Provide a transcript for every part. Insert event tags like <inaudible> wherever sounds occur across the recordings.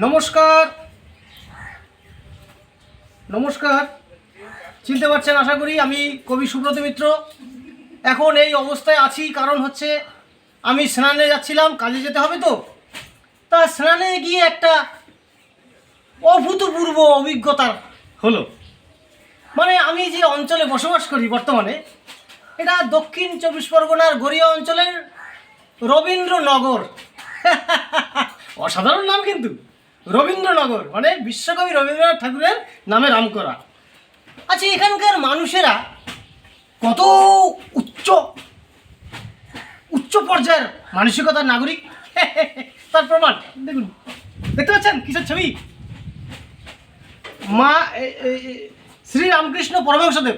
নমস্কার। নমস্কার। চিনতে পারছেন, আশা করি আমি কবি সুব্রত মিত্র। এখন এই অবস্থায় আছি, কারণ হচ্ছে আমি স্নানে যাচ্ছিলাম, কাজে যেতে হবে তো। তা স্নানে গিয়ে একটা অভূতপূর্ব অভিজ্ঞতা হলো। মানে আমি যে অঞ্চলে বসবাস করি বর্তমানে, এটা দক্ষিণ চব্বিশ পরগনার গড়িয়া অঞ্চলের রবীন্দ্রনগর। <laughs> অসাধারণ নাম কিন্তু। রবীন্দ্রনগর মানে বিশ্বকবি রবীন্দ্রনাথ ঠাকুরের নামে নাম করা আচ্ছা এখানকার মানুষেরা কত উচ্চ উচ্চ পর্যায়ের মানসিকতার নাগরিক? <laughs> তার প্রমাণ, দেখুন, দেখতে পাচ্ছেন কিসের ছবি? মা শ্রী রামকৃষ্ণ পরমহংসদেব,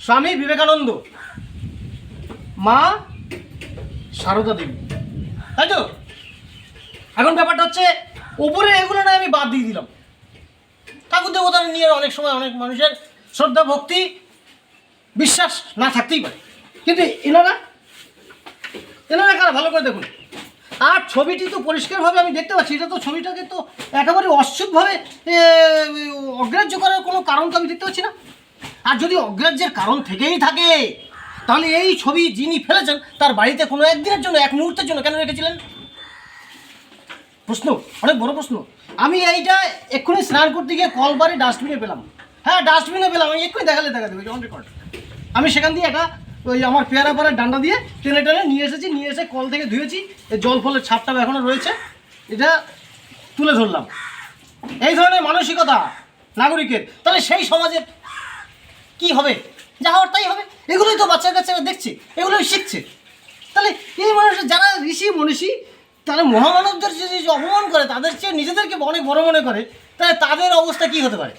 স্বামী বিবেকানন্দ, মা সারদা দেবী। তাই তো? এখন ব্যাপারটা হচ্ছে, ওপরে এগুলো না আমি বাদ দিয়ে দিলাম। ঠাকুর দেবতা নিয়ে অনেক সময় অনেক মানুষের শ্রদ্ধা, ভক্তি, বিশ্বাস না থাকতেই পারে। কিন্তু এনারা এনারা কারা? ভালো করে দেখুন। আর ছবিটি তো পরিষ্কারভাবে আমি দেখতে পাচ্ছি, এটা তো ছবিটাকে তো একেবারে অচ্ছুতভাবে অগ্রাহ্য করার কোনো কারণ তো আমি দেখতে পাচ্ছি না। আর যদি অগ্রাহ্যের কারণ থেকেই থাকে, তাহলে এই ছবি যিনি ফেলেছেন, তার বাড়িতে কোনো একদিনের জন্য, এক মুহূর্তের জন্য কেন রেখেছিলেন? প্রশ্ন, অনেক বড় প্রশ্ন। আমি এইটা এক্ষুনি স্নান করতে গিয়ে কলবারে ডাস্টবিনে পেলাম। হ্যাঁ ডাস্টবিনে পেলাম, আমি এক্ষুনি দেখালে দেখা দেবে অন রেকর্ড আমি সেখান দিয়ে একটা ওই আমার পেয়ারা পাড়ার ডান্ডা দিয়ে টেনে টেনে নিয়ে এসেছি, নিয়ে এসে কল থেকে ধুয়েছি জল ফলের ছাপটা এখনও রয়েছে, এটা তুলে ধরলাম। এই ধরনের মানসিকতা নাগরিকের। তাহলে সেই সমাজের কি হবে? যা হওয়ার তাই হবে। এগুলোই তো বাচ্চা কাচ্চারা দেখছে, এগুলোই শিখছে। তাহলে এই মানুষ যারা ঋষি, মনীষী তারা মহামানবদের যে যে অপমান করে, তাদের চেয়ে নিজেদেরকে অনেক বড় মনে করে, তাহলে তাদের অবস্থা কি হতে পারে?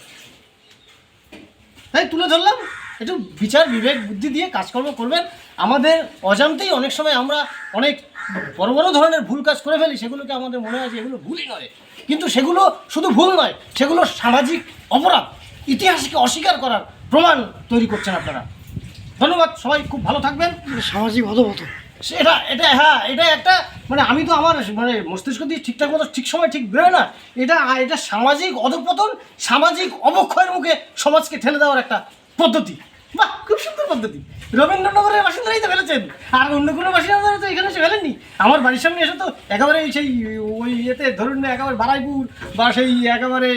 তাই তুলে ধরলাম। একটু বিচার, বিবেক, বুদ্ধি দিয়ে কাজকর্ম করবেন। আমাদের অজান্তেই অনেক সময় আমরা অনেক বড় বড় ধরনের ভুল কাজ করে ফেলি, সেগুলোকে আমাদের মনে হয় যে এগুলো ভুলই নয়। কিন্তু সেগুলো শুধু ভুল নয়, সেগুলো সামাজিক অপরাধ, ইতিহাসকে অস্বীকার করার প্রমাণ তৈরি করছেন আপনারা। ধন্যবাদ সবাই খুব ভালো থাকবেন। সামাজিক অধপত সে- এটা এটা হ্যাঁ এটা একটা মানে আমি তো আমার মানে মস্তিষ্ক দিয়ে ঠিকঠাক মতো ঠিক সময় ঠিক বেরোয় না। এটা এটা সামাজিক অধপতন সামাজিক অবক্ষয়ের মুখে সমাজকে ঠেলে দেওয়ার একটা পদ্ধতি। বাহ, খুব সুন্দর পদ্ধতি। রবীন্দ্রনগরের বাসিন্দারাই তো ফেলেছেন। আর অন্য কোনো বাসিন্দারা তো এখানে এসে ফেলেননি। আমার বাড়ির সামনে এসে তো, একেবারে সেই ওই ইয়েতে ধরুন না, একেবারে বারাইপুর বা সেই একেবারে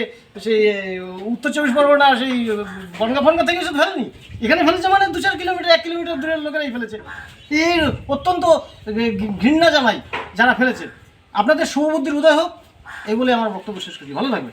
সেই উত্তর চব্বিশ পরগনা, সেই বনগা ফনগা থেকে এসে ফেলেনি এখানে ফেলেছে মানে দু চার কিলোমিটার, এক কিলোমিটার দূরের লোকেরাই ফেলেছে। এই অত্যন্ত ঘৃণা জানাই যারা ফেলেছে। আপনাদের শুভবুদ্ধির উদয় হোক এই বলে আমার বক্তব্য শেষ করি। ভালো থাকবে